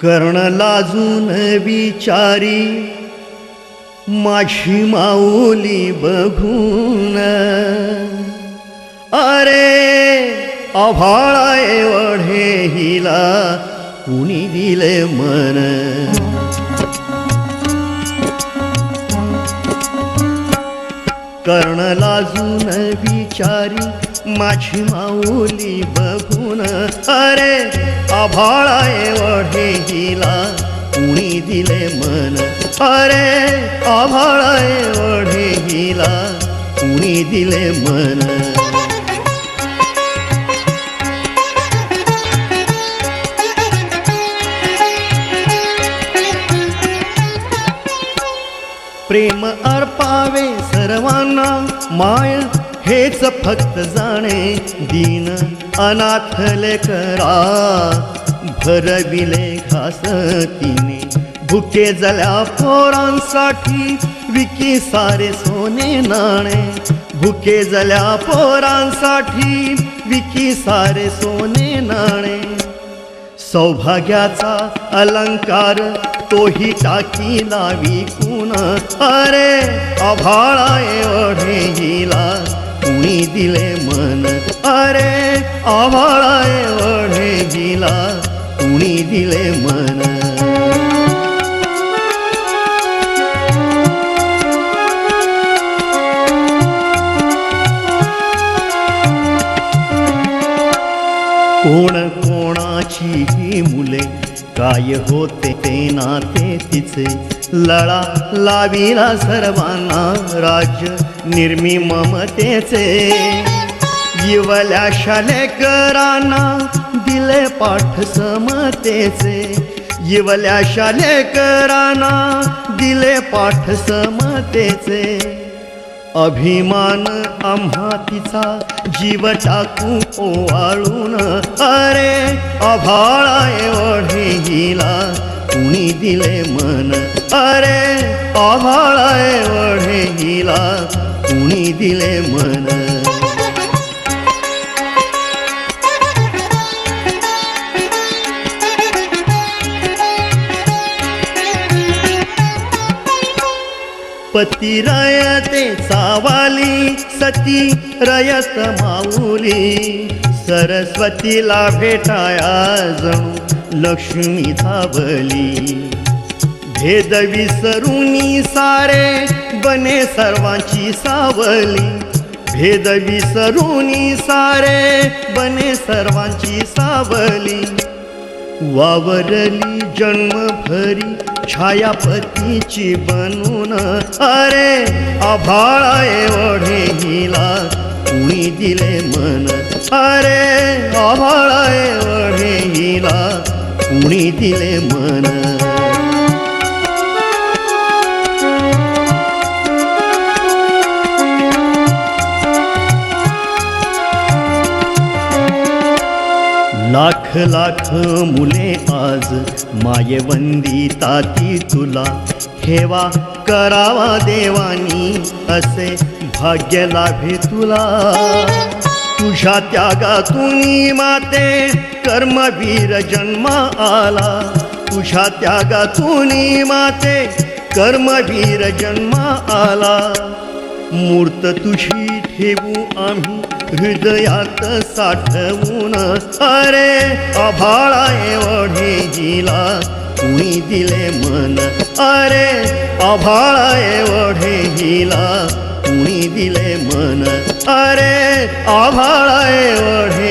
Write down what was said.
कर्ण लाजून विचारी माझी माऊली बघून. अरे अभाळा एवढे हिला कुणी दिले मन? कर्ण लाजून विचारी माझी माऊली बघून अरे आभाळा एवढे हिला कुणी दिले मन? अरे आभाळा एवढे हिला कुणी दिले मन? प्रेम अर्पावे सर्वांना माय हेच फक्त जाणे. दीन अनाथले करा भरविले घास तिने. भुके जल्या पोरांसाठी विकी सारे सोने नाणे. भुके जल्या पोरांसाठी विकी सारे सोने नाणे. सौभाग्याचा अलंकार तोही टाकी लावी कुण? अरे अभाळा एवढे हिला कुणी दिले मन? अरे आभाळा एवढे हिला कुणी दिले मन? कोण ही मुले. काय होते ते नाते तिचे. लळा लाविला सर्वांना राज्य निर्मी ममतेचे. इवल्या शालेकरांना दिले पाठ समतेचे. इवल्या शालेकरांना दिले पाठ समतेचे. अभिमान आम्हा तिचा जीव चाकू ओवाळून अरे अभाळा एवढे हिला कुणी दिले मन? अरे अभाळा एवढे हिला कुणी दिले मन? पती रयते सावाली सती रयत माऊली. सरस्वतीला भेटाया जणू लक्ष्मी धावली. भेद विसरुनी सारे बने सर्वांची सावली. भेद विसरुनी सारे बने सर्वांची सावली. वावरली जन्मभरी छायापतीची बनून अरे आभाळा एवढे हिला कुणी दिले मन अरे आभाळा एवढे हिला कुणी दिले मन लाख लाख मुले आज मायवंदी ताती तुला. ठेवा करावा देवानी असे भाग्य लाभे तुला. तुझ्या त्यागातून माते कर्मवीर जन्मा आला. तुझ्या त्यागातून माते कर्मवीर जन्मा आला. मूर्त तुझी ठेवू आम्ही हृदयात साठवून अरे अभाळा एवढे जिला कुणी दिले मन? अरे अभाळा एवढे जिला कुणी दिले मन? अरे आभाळा एवढे